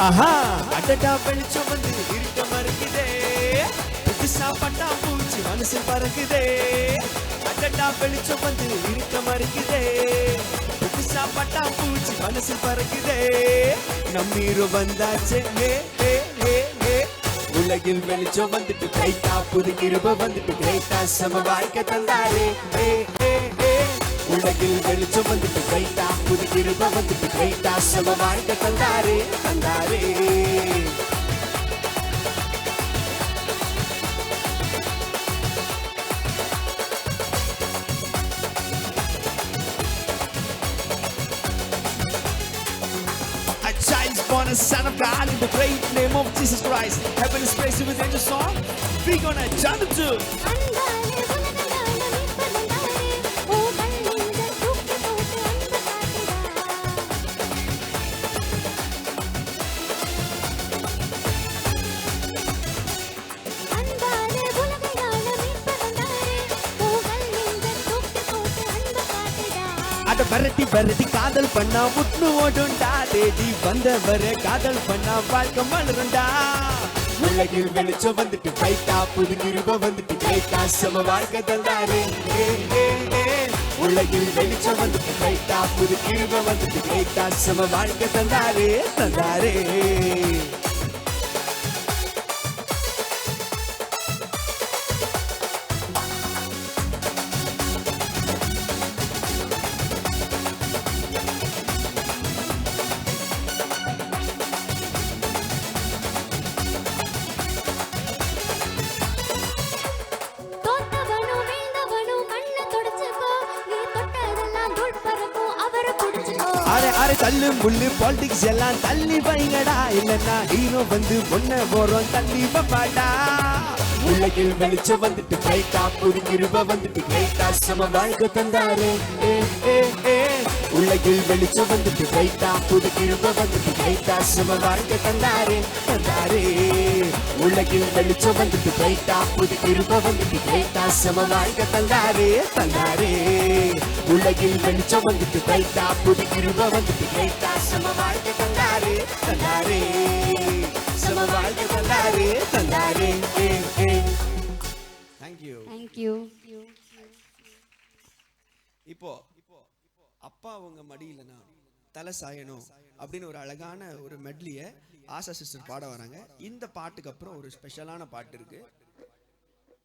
ஆஹா. அடடா வெளிச்சம் வந்து இருக்க மறுக்குதே. புதுசா பட்டா பூச்சி மனசு பறக்குதே. அடடா வெளிச்சம் வந்து இருக்க மறுக்குதே. புதுசா பட்டா பூச்சி மனசு பறக்குதே. நம்மீரு வந்தாச்சே. ஹே ஹே ஹே ஹே. உலகில் வெளிச்சம் வந்துட்டு கைத்தா புது கிருப வந்துட்டு கிரேட்டா சம வாழ்க்கை தந்தாரே. ஹே உலகில் வெளிச்சம் வந்துட்டு கைத்தா புது கிருப வந்துட்டு கைத்தா சம வாழ்க்கை தந்தாரே தந்தாரே A child is born, a son of God, in the great name of Jesus Christ. Heaven is praised with angel song. We're gonna jump to. அட பரட்டி பரட்டி காதல் பண்ணா முட்டு ஓடுண்டா. தேடி வந்தவர காதல் பண்ணா வாழ்க்கை மலருண்டா. உலகில் வெளிச்சம் வந்துட்டு கைத்தா புது கிருப வந்துட்டு கைத்தா சம வாழ்க்கை தந்தாரே. உலகில் வெளிச்சம் வந்துட்டு கைத்தா புது கிருப வந்துட்டு கைத்தா சம வாழ்க்கை தந்தாரே தந்தாரே. அரை அரை தள்ளு முள்ளு பாலிடிக்ஸ் எல்லாம் தள்ளி வைங்கடா. இல்லன்னா ஹீரோ வந்து ஒன்ன போறோம் தள்ளி பாடா உலகில் வெளிச்சம் வந்துட்டு கைத்தா புது கிருப வந்துட்டு கைத்தா சம வாழ்க்கை தந்தாரு. உலகில் வெளிச்சம் வந்துட்டு கைத்தா புது கிருப வந்துட்டு கைத்தா சம வாழ்க்கை தந்தாரு தந்தாரு. உலகில் வெளிச்சம் வந்துட்டு கைத்தா புது கிருப வந்துட்டு கைத்தா சம வாழ்க்கை தந்தாரு தந்தாரு. உலகில் வெளிச்சம் வந்துட்டு கைத்தா புது கிருப வந்துட்டு கைத்தா சம வாழ்க்கை தந்தாரே தந்தாரே. சம வாழ்க்கை தந்தாரே தந்தாரே. Thank you Thank you. இப்போ அப்பா அவங்க மடியிலனா தலை சாயணும் அப்படின்னு ஒரு அழகான ஒரு மெட்லியை ஆசா சிஸ்டர் பாட வராங்க. இந்த பாட்டுக்கு அப்புறம் ஒரு ஸ்பெஷலான பாட்டு இருக்கு.